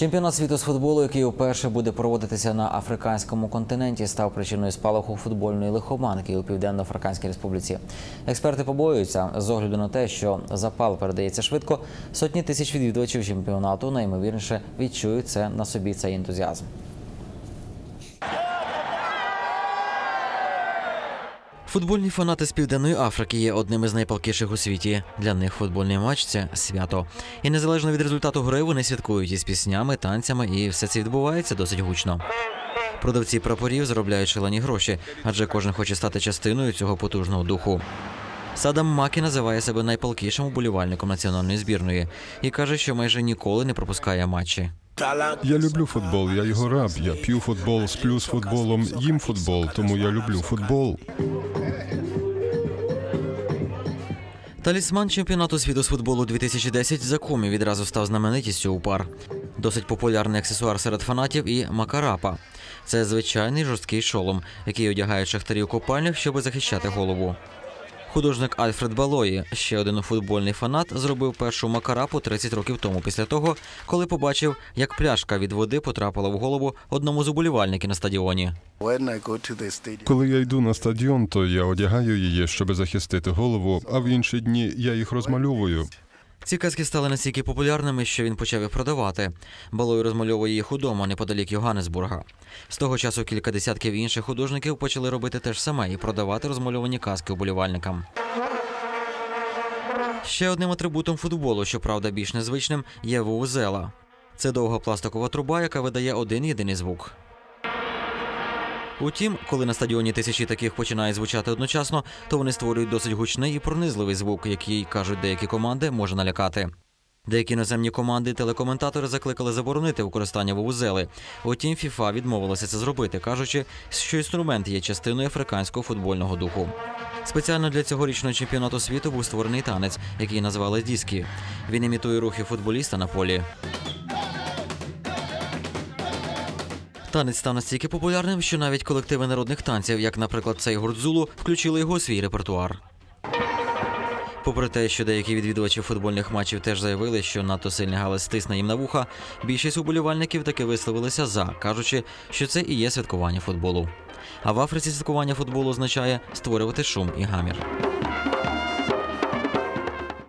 Чемпіонат світу з футболу, який уперше буде проводитися на африканському континенті, став причиною спалаху футбольної лихоманки у Південно-Африканській Республіці. Експерти побоюються з огляду на те, що запал передається швидко. Сотні тисяч відвідувачів чемпіонату найімовірніше відчують це на собі цей ентузіазм. Футбольні фанати з південної Африки є одним із найпалкіших у світі. Для них футбольний матч це свято. І незалежно від результату гри вони святкують із піснями, танцями, і все це відбувається досить гучно. Продавці прапорів заробляють шалені гроші, адже кожен хоче стати частиною цього потужного духу. Садам Макі називає себе найпалкішим уболівальником національної збірної і каже, що майже ніколи не пропускає матчі. Я люблю футбол, я його раб. Я п'ю футбол, сплю з футболом, їм футбол, тому я люблю футбол. Талісман чемпіонату світу з футболу 2010 Закумі відразу став знаменитістю у пар. Досить популярний аксесуар серед фанатів і макарапа. Це звичайний жорсткий шолом, який одягають шахтарі у копальнях, щоб захищати голову. Художник Альфред Балої, ще один футбольний фанат, зробив першу макарапу 30 років тому, після того, коли побачив, як пляшка від води потрапила в голову одному з уболівальників на стадіоні. Коли я йду на стадіон, то я одягаю її, щоб захистити голову, а в інші дні я їх розмальовую. Ці казки стали настільки популярними, що він почав їх продавати. Балой розмальовує їх удома неподалік Йоганнесбурга. З того часу кілька десятків інших художників почали робити те ж саме і продавати розмальовані казки уболівальникам. Ще одним атрибутом футболу, щоправда, більш незвичним, є вувузела. Це довга пластикова труба, яка видає один єдиний звук. Утім, коли на стадіоні тисячі таких починають звучати одночасно, то вони створюють досить гучний і пронизливий звук, який, кажуть деякі команди, може налякати. Деякі іноземні команди і телекоментатори закликали заборонити використання вувузели. Утім, ФІФА відмовилася це зробити, кажучи, що інструмент є частиною африканського футбольного духу. Спеціально для цьогорічного чемпіонату світу був створений танець, який назвали діскі. Він імітує рухи футболіста на полі. Танець став настільки популярним, що навіть колективи народних танців, як, наприклад, цей гурт Зулу, включили його у свій репертуар. Попри те, що деякі відвідувачі футбольних матчів теж заявили, що надто сильний галас стисне їм на вуха, більшість уболівальників таки висловилися за, кажучи, що це і є святкування футболу. А в Африці святкування футболу означає створювати шум і гамір.